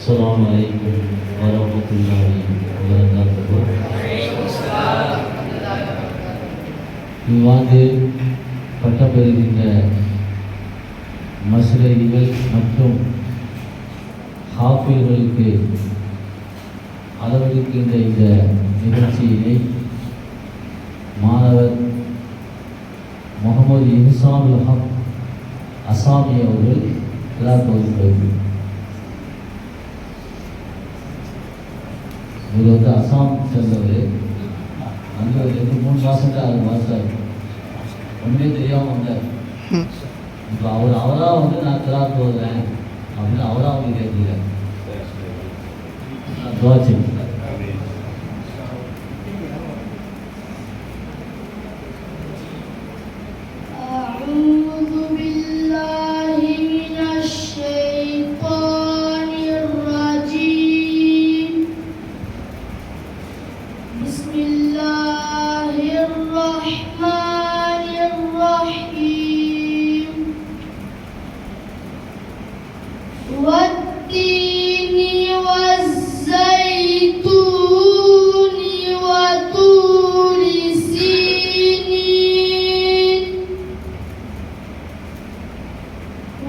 السلام عليكم ورحمة الله وبركاته இவ்வாண்டு பட்டம் பெறுகின்ற மசிலர்கள் மற்றும் ஹாஃபில்களுக்கு அளவெடுக்கின்ற இந்த நிகழ்ச்சியினை மாணவர் முகமது இன்சானுல் ஹக் அசாமி அவர்கள் விழாக்கோவில் இவர் வந்து அசாம் சேர்ந்தவர் அங்கே ரெண்டு மூணு தான் அது மாதம் ஒன்றுமே தெரியாமல் வந்தார். இப்போ அவர் அவராக வந்து நான் கிளாஸ் போகிறேன் அப்படின்னு அவராக வந்து கேட்கல நான்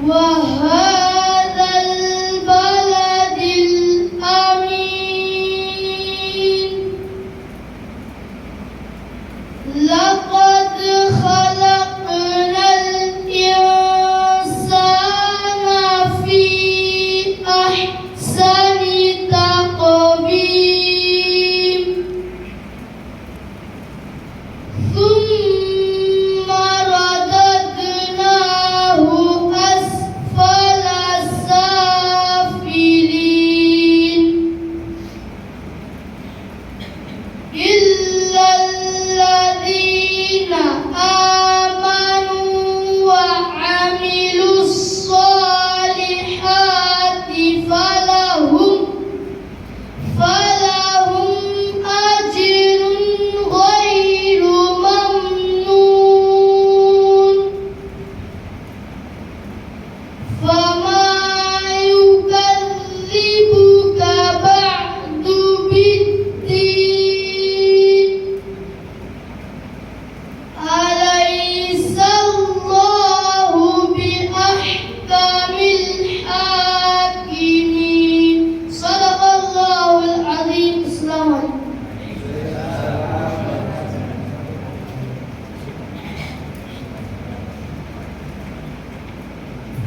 وهذا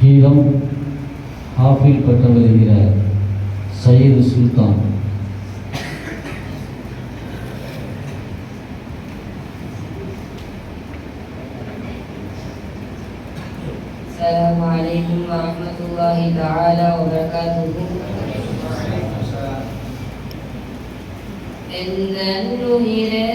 கீதம் ஹாஃபில் பட்டம் வருகிற சயீது சுல்தான் السلام عليكم ورحمة الله تعالى وبركاته എന്തെന്നുയിരേ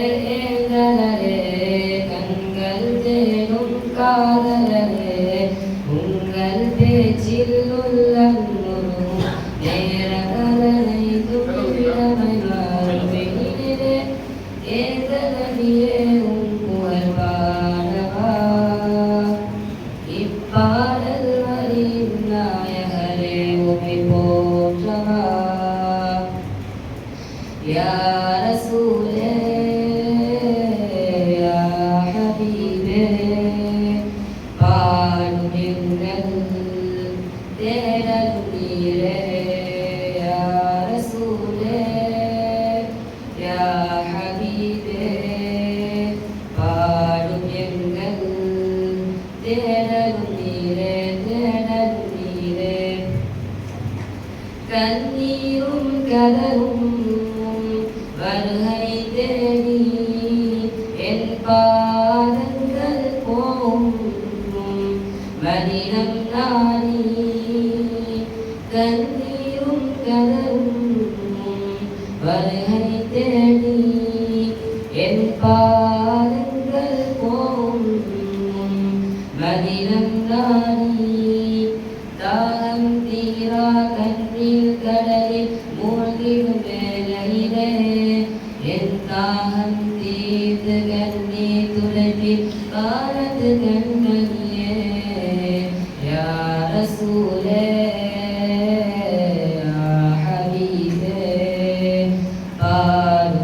என்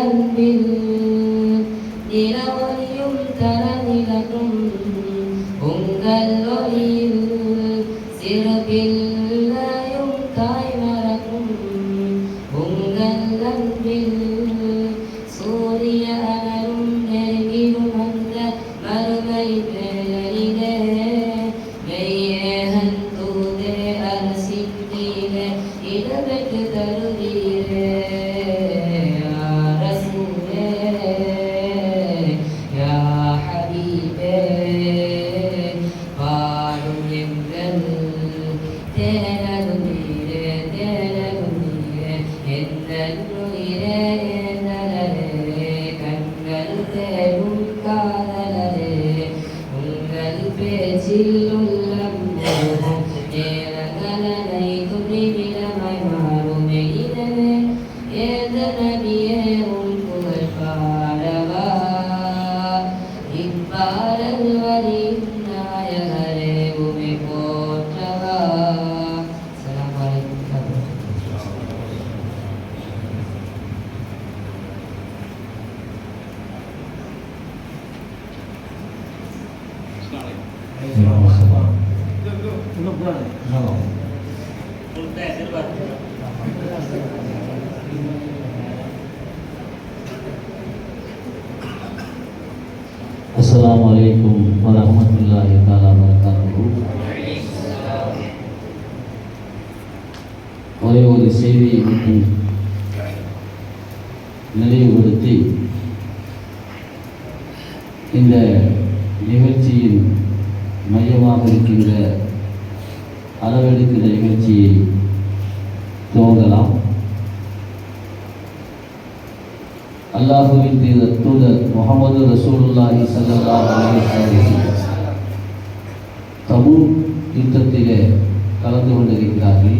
உங்கள் அஸ்ஸலாமு அலைக்கும் வரஹ்மத்துல்லாஹி தஆலா வபரகாத்துஹு ஒரே ஒரு செய்தியை மட்டும் முகமது ரசூலுல்லாஹி ஸல்லல்லாஹு அலைஹி தபூக் யுத்தத்திலே கலந்து கொண்டிருக்கிறார்கள்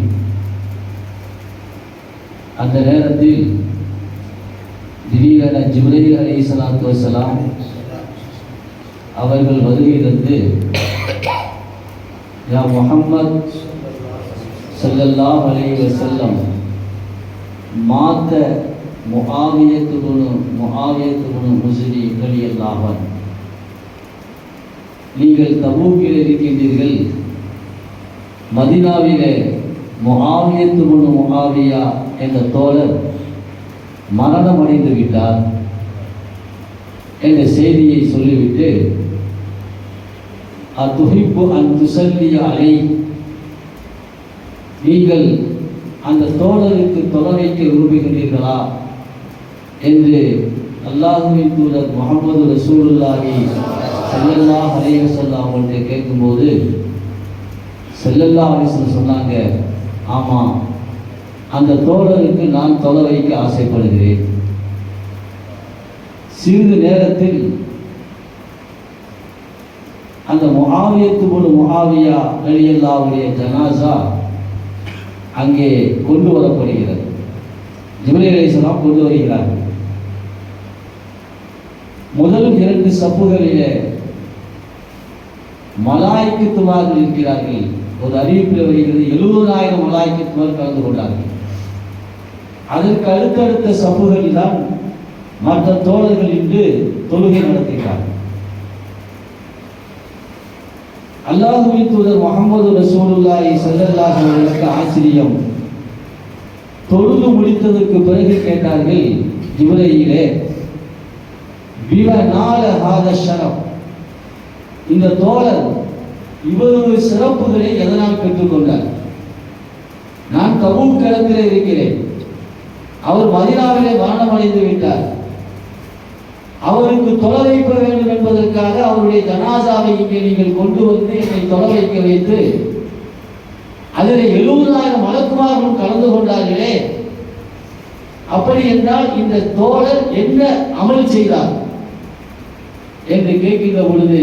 அந்த நேரத்தில் திடீரென ஜிப்ரீல் அலி சலாத்து வஸலாம் அவர்கள் வருகை தந்து யா முகம்மத் ஸல்லல்லாஹு அலி வசல்லம் மாத்த முஆவியத்துபுனு முஆவியத்துபுனு முஸ்லி ரலியல்லாஹு நீங்கள் தபூக்கில் இருக்கின்றீர்கள். மதினாவிலே முஆவியத்துபுனு முகாவியா என்ற தோழர் மரணம் அடைந்து விட்டார் என்ற செய்தியை சொல்லிவிட்டு அத்துஹிப்பு அந்துசல்லிய அலை. நீங்கள் அந்த தோழருக்கு தொலைவைக்க விரும்புகிறீர்களா என்று அல்லாஹுவின் தூதர் முகமது ரசூலுல்லாஹி செல்லல்லா அலைஹி அவங்கள்ட்ட கேட்கும்போது செல்லல்லா ஹரிசன் சொன்னாங்க ஆமாம் அந்த தோழருக்கு நான் தொலை வைக்க ஆசைப்படுகிறேன். சிறிது நேரத்தில் அந்த முகாவியத்து ஒரு முகாவியா அலியல்லாவுடைய ஜனாசா அங்கே கொண்டு வரப்படுகிறது. ஜிப்ரீல் அலிஸ்லாம் கொண்டு வருகிறார்கள். முதல் இரண்டு சப்புகளிலே மலாய்க்குத்துவார்கள் இருக்கிறார்கள். ஒரு அறிவிப்பில் வருகிறது எழுபதாயிரம் மலாய்க்குத்துவார் கலந்து கொண்டார்கள். அதற்கு அடுத்தடுத்த சப்புகளில் தான் மற்ற தோழர்கள் இன்று தொழுகை நடத்துகிறார்கள் அல்லாஹுவின் தூதர் முகமது ரசூலுல்லாஹி சல்லல்லாஹு அலைஹி வஸல்லம் ஆச்சரியம். தொழுது முடித்ததற்கு பிறகு கேட்டார்கள் இவரையிலே விவநாள ஹாத ஷரப். இந்த தோழர் இவ்வளவு சிறப்புகளை எதனால் பெற்றுக்கொண்டார்? நான் கபூல் களத்திலே இருக்கிறேன். அவர் மதினாவிலே மரணமடைந்து விட்டார். அவருக்கு தொலை வைக்க வேண்டும் என்பதற்காக அவருடைய ஜனாசாவை இங்கே நீங்கள் கொண்டு வந்து என்னை தொலை வைக்க வைத்து அதில் எழுபதாயிரம் மலக்குமார்களும் கலந்து கொண்டார்களே. அப்படி என்றால் இந்த தோழர் என்ன அமல் செய்தார்? என்று கேட்கின்ற பொழுது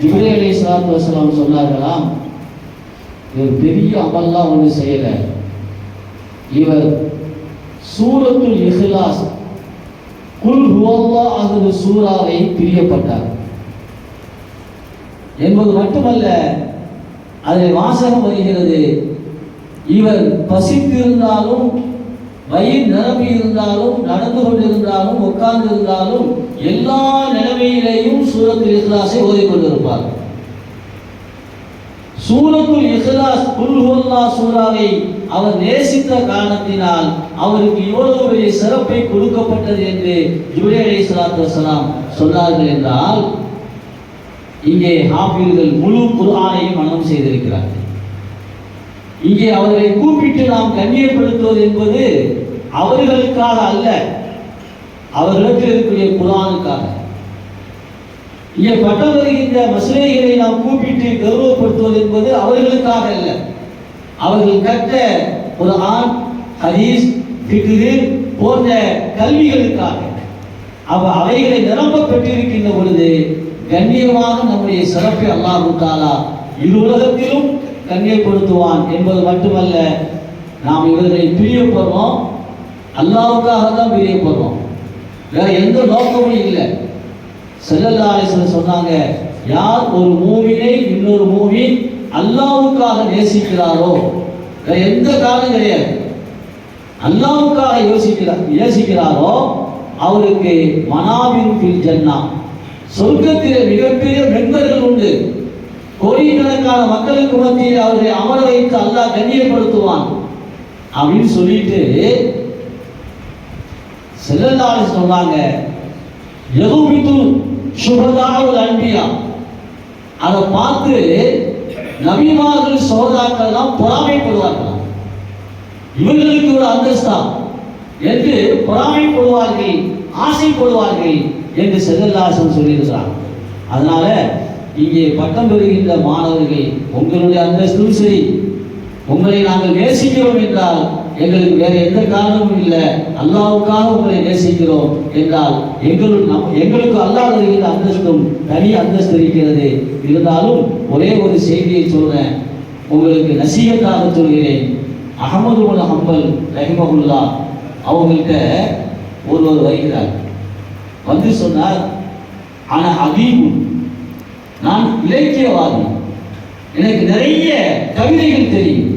ஜிப்ரே அலி சலாத்து வசலாம் சொன்னார்களாம் இவர் பெரிய அமல்லாம் ஒன்று செய்யல. இவர் சூரத்துல் இஹ்லாஸ் குல் ஹுவல்லா அகது சூராவை பிரியப்பட்டார். என்பது மட்டுமல்ல அதில் வாசகம் வருகிறது இவர் பசித்திருந்தாலும் வயிறு நிரம்பி இருந்தாலும் நடந்து கொண்டிருந்தாலும் உட்கார்ந்து இருந்தாலும் எல்லா நிலைமையிலேயும் சூரத்தில் இஹ்லாஸை ஓதிக்கொண்டிருப்பார் சூரத்துல் இஸ்லாஸ் குல் ஹுவல்லா சூராவை அவர் நேசித்த காரணத்தினால் அவருக்கு இவ்வளவு பெரிய சிறப்பை கொடுக்கப்பட்டது என்று ஜுபே அலி சலாத்து வசலாம் சொன்னார்கள் என்றால் இங்கே ஹாஃபில்கள் முழு குரானையும் மனம் செய்திருக்கிறார்கள். இங்கே அவர்களை கூப்பிட்டு நாம் கண்ணியப்படுத்துவது என்பது அவர்களுக்காக அல்ல அவர்களுக்கு இருக்கக்கூடிய குரானுக்காக இங்கே பட்டம் வருகின்ற மசிலைகளை நாம் கூப்பிட்டு கௌரவப்படுத்துவது என்பது அவர்களுக்காக அல்ல. அவர்கள் கற்ற குர்ஆன் ஹதீஸ் ஃபிக்ரு போன்ற கல்விகளுக்காக. அவ அவைகளை நிரம்ப பெற்றிருக்கின்ற பொழுது கண்ணியமாக நம்முடைய சிறப்பை அல்லாஹு தாலா இரு உலகத்திலும் கண்ணியப்படுத்துவான் என்பது மட்டுமல்ல நாம் இவர்களை பிரியப்படுறோம் அல்லாவுக்காக தான் பிரியப்படுறோம் வேற எந்த நோக்கமும் இல்லை. செல்லல்லா சொன்னாங்க யார் ஒரு மூவினை இன்னொரு மூவி அல்லாவுக்காக நேசிக்கிறாரோ? வேற எந்த காரணம் கிடையாது. அல்லாவுக்காக யோசிக்கிறார் யோசிக்கிறாரோ அவருக்கு மனாவின் பில் ஜன்னா. சொர்க்கத்தில் மிகப்பெரிய மென்பர்கள் உண்டு. கோடிக்கணக்கான மக்களுக்கு மத்தியில் அவரை அமர வைத்து அல்லாஹ் கண்ணியப்படுத்துவான் அப்படின்னு சொல்லிட்டு செல்லல்லாரு சொன்னாங்க. எதுமித்து சுபதாவுல் அன்பியா? அதை பார்த்து நபிமார்கள் சோதாக்கள்லாம் பொறாமைப்படுவார்கள். இவர்களுக்கு ஒரு அந்தஸ்தான் என்று பொறாமைப்படுவார்கள் ஆசைப்படுவார்கள் என்று செல்லல்லாசன் சொல்லியிருக்கிறார் அதனால இங்கே பட்டம் பெறுகின்ற மாணவர்கள் உங்களுடைய அந்தஸ்தும் சரி உங்களை நாங்கள் நேசிக்கிறோம் என்றால் எங்களுக்கு வேற எந்த காரணமும் இல்லை. அல்லாவுக்காக உங்களை நேசிக்கிறோம் என்றால் எங்களும் நம் எங்களுக்கு அல்லாத இருக்கிற அந்தஸ்தும் தனி அந்தஸ்து இருக்கிறது. இருந்தாலும் ஒரே ஒரு செய்தியை சொல்றேன். உங்களுக்கு நசீகத்தாக சொல்கிறேன். அகமது உல் ஹம்பல் ரஹிமகுல்லா அவங்கள்ட்ட ஒருவர் வருகிறார் வந்து சொன்னார் ஆனால் அதீபு நான் இலக்கியவாதி. எனக்கு நிறைய கவிதைகள் தெரியும்.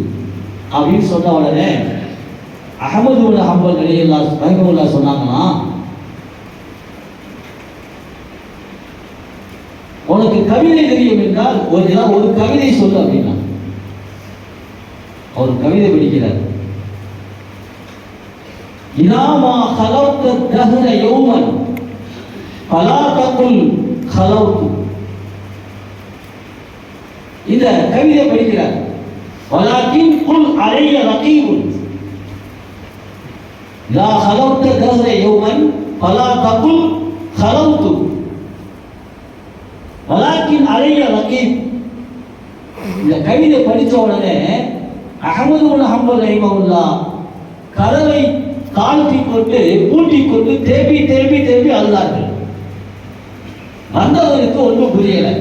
அப்படின்னு சொன்ன உடனே அகமது உல் ஹம்பல் நிலையில்லா ரஹிமுல்லா சொன்னாங்கன்னா உனக்கு கவிதை தெரியும் என்றால் ஒரு ஏதாவது ஒரு கவிதை சொல்லு அப்படின்னா. அவர் கவிதை படிக்கிறார். இனாமா ஹலௌத்த தகுர யோமன் பலா தகுல் ஹலௌத்து இந்த கவிதை படிக்கிறார். வலாக்கின் குல் அலைய ரகீபுன். லா ஹலவுத்த தஹர யௌமன் பலா தகுல் ஹலவுத்து வலாக்கின் அலைய ரகீப் இந்த கவிதை படித்த உடனே அகமது உன் ஹம்பல் ரஹிமவுல்லா கதவை தாழ்த்தி கொண்டு பூட்டி கொண்டு தேம்பி தேம்பி தேம்பி அழுதார்கள். வந்தவருக்கு ஒன்றும் புரியலை.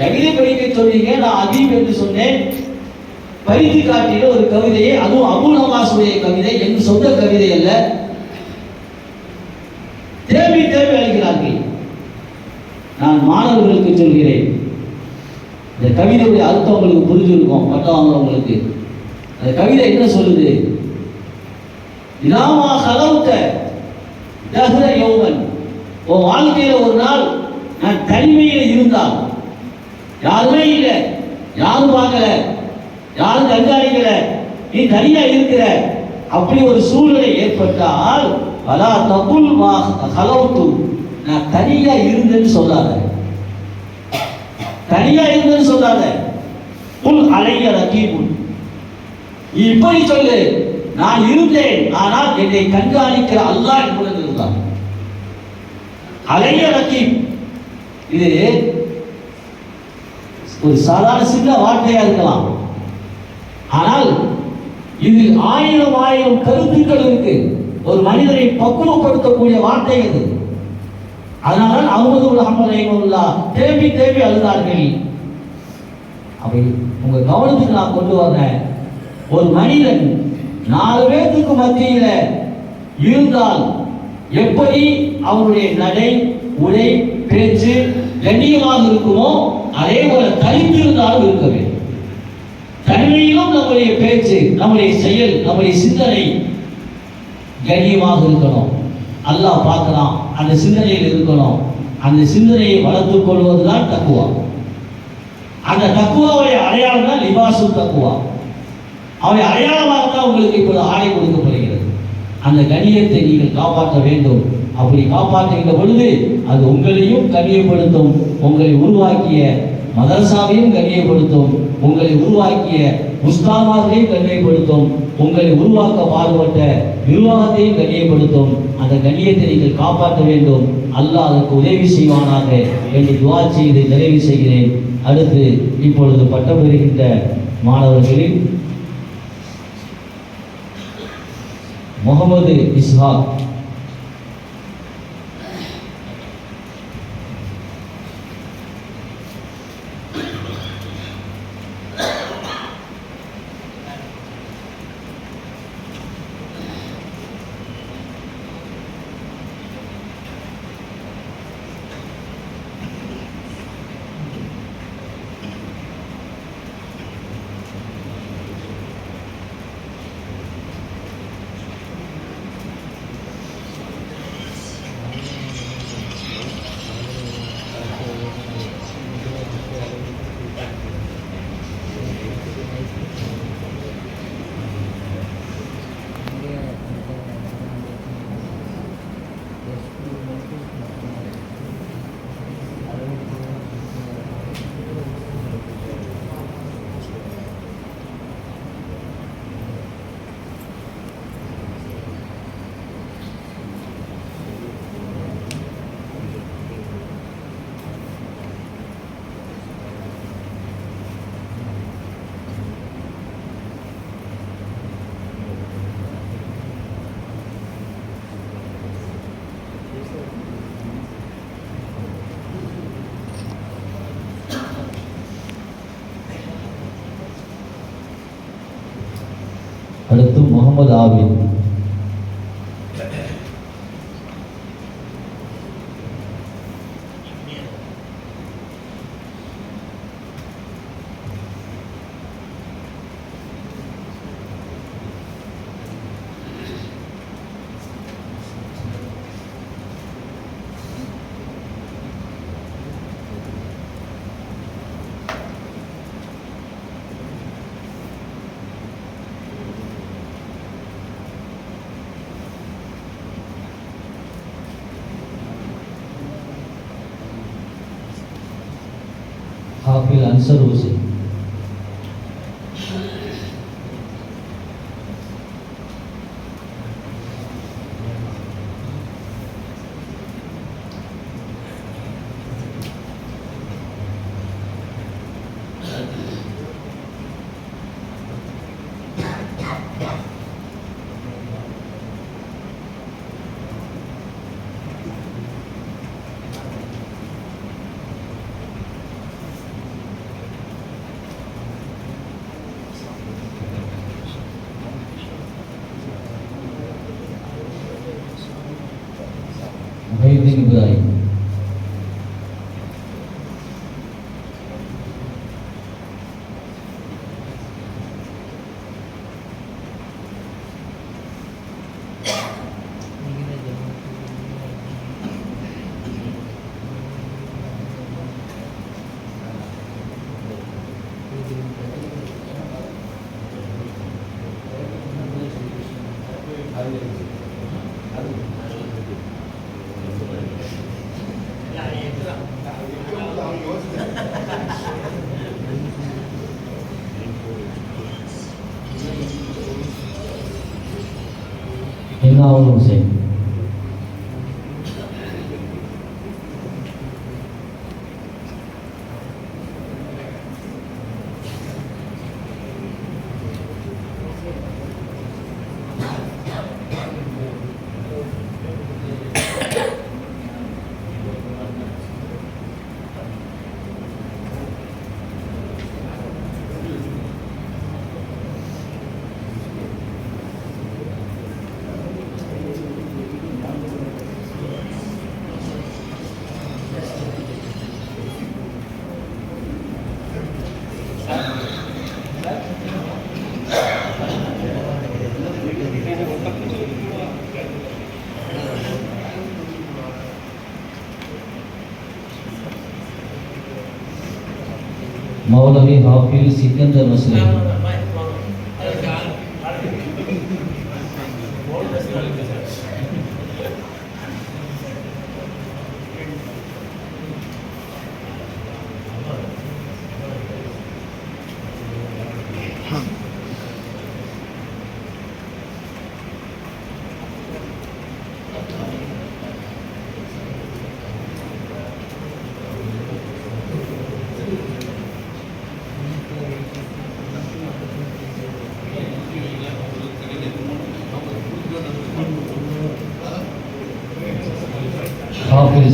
கவிதை படிக்க சொன்னீங்க நான் அதீப் என்று சொன்னேன். பைத்தி காட்டிய ஒரு கவிதையை அதுவும் அபுல் ஹமாசுடைய கவிதை என் சொந்த கவிதை அல்ல. தேவி தேவி அழுகிறார்கள் நான் மாணவர்களுக்கு சொல்கிறேன். இந்த கவிதையுடைய அர்த்தம் உங்களுக்கு புரிஞ்சிருக்கும் பட்டம் வாங்குறவங்களுக்கு அந்த கவிதை என்ன சொல்லுது? இனாமா கலவுத்த தஹ்ர யௌமன். உன் வாழ்க்கையில ஒரு நாள் நான் தனிமையில் இருந்தால் யாருமே இல்லை யாரும் பார்க்கல. யாரும் கண்காணிக்கல. நீ தனியா இருக்கிற. அப்படி ஒரு சூழ்நிலை ஏற்பட்டால் வலா தகுல் மா ஹலவுத்து நான் தனியா இருந்தேன்னு சொல்லாத. தனியா இருந்தேன்னு சொல்லாத. புல் அலைய ரகீபுன். நீ இப்படி சொல்லு. நான் இருந்தேன். ஆனால் என்னை கண்காணிக்கிற அல்லாஹ் என்பது இருந்தான். அலைய ரகீப். இது ஒரு சாதாரண சின்ன வார்த்தையா இருக்கலாம். ஆனால் இது ஆயிரம் ஆயிரம் கருத்துக்கள் இருக்கு. ஒரு மனிதனை பக்குவப்படுத்தக்கூடிய வார்த்தை அது. அதனால அகமது அஹமதுல்லா தேம்பி தேம்பி அழுதார்கள். அப்படி உங்க கவனத்துக்கு நான் கொண்டு வர்றேன். ஒரு மனிதன் நாலு பேர்த்துக்கு மத்தியில் இருந்தால் எப்படி அவருடைய நடை உடை பேச்சு கண்ணியமாக இருக்குமோ அதே போல தனித்திருந்தாலும் இருக்க வேண்டும் தனிமையிலும் நம்முடைய பேச்சு நம்முடைய செயல் நம்முடைய சிந்தனை கண்ணியமாக இருக்கணும். அல்லாஹ் பார்க்கலாம் அந்த சிந்தனையில் இருக்கணும். அந்த சிந்தனையை வளர்த்துக் கொள்வதுதான் தக்குவா. அந்த தக்குவாவுடைய அடையாளம் தான் லிபாசு தக்குவா. அவை அடையாளமாக தான் உங்களுக்கு இப்போது ஆடை கொடுக்கப்படுகிறது. அந்த கண்ணியத்தை நீங்கள் காப்பாற்ற வேண்டும். அப்படி காப்பாற்றுகின்ற பொழுது அது உங்களையும் கண்ணியப்படுத்தும் உங்களை உருவாக்கிய மதரசாவையும் கண்ணியப்படுத்தும். உங்களை உருவாக்கிய உஸ்தாமார்களையும் கண்ணியப்படுத்தும் உங்களை உருவாக்க பாடுபட்ட நிர்வாகத்தையும் கண்ணியப்படுத்தும். அந்த கண்ணியத்தை நீங்கள் காப்பாற்ற வேண்டும். அல்லாஹ் அதற்கு உதவி செய்வானாக என்று துவா செய்து நிறைவு செய்கிறேன். அடுத்து இப்பொழுது பட்டம் பெறுகின்ற மாணவர்களில் முகமது இஸ்ஹாக். அடுத்து முகமது ஆபித் આન્સરો છે Paulo, gente. മൗലവി ഹാഫിൽ സിക്കന്ദർ മുസ്ലിം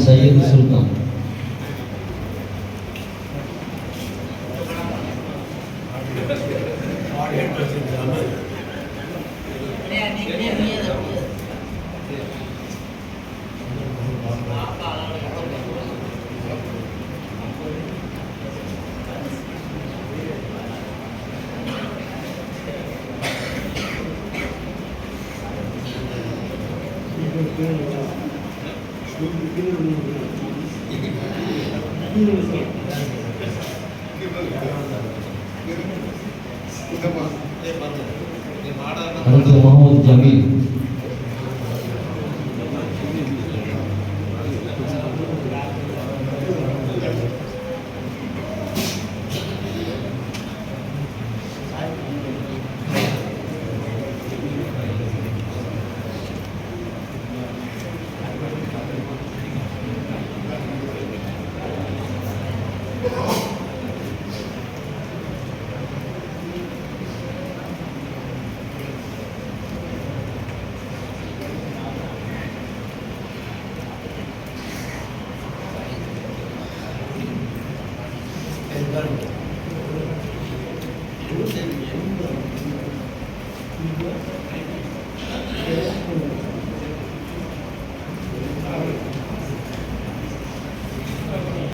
முஸ்லிம் ஹாஃபில் சையது சுல்தான் அடுத்து முகமது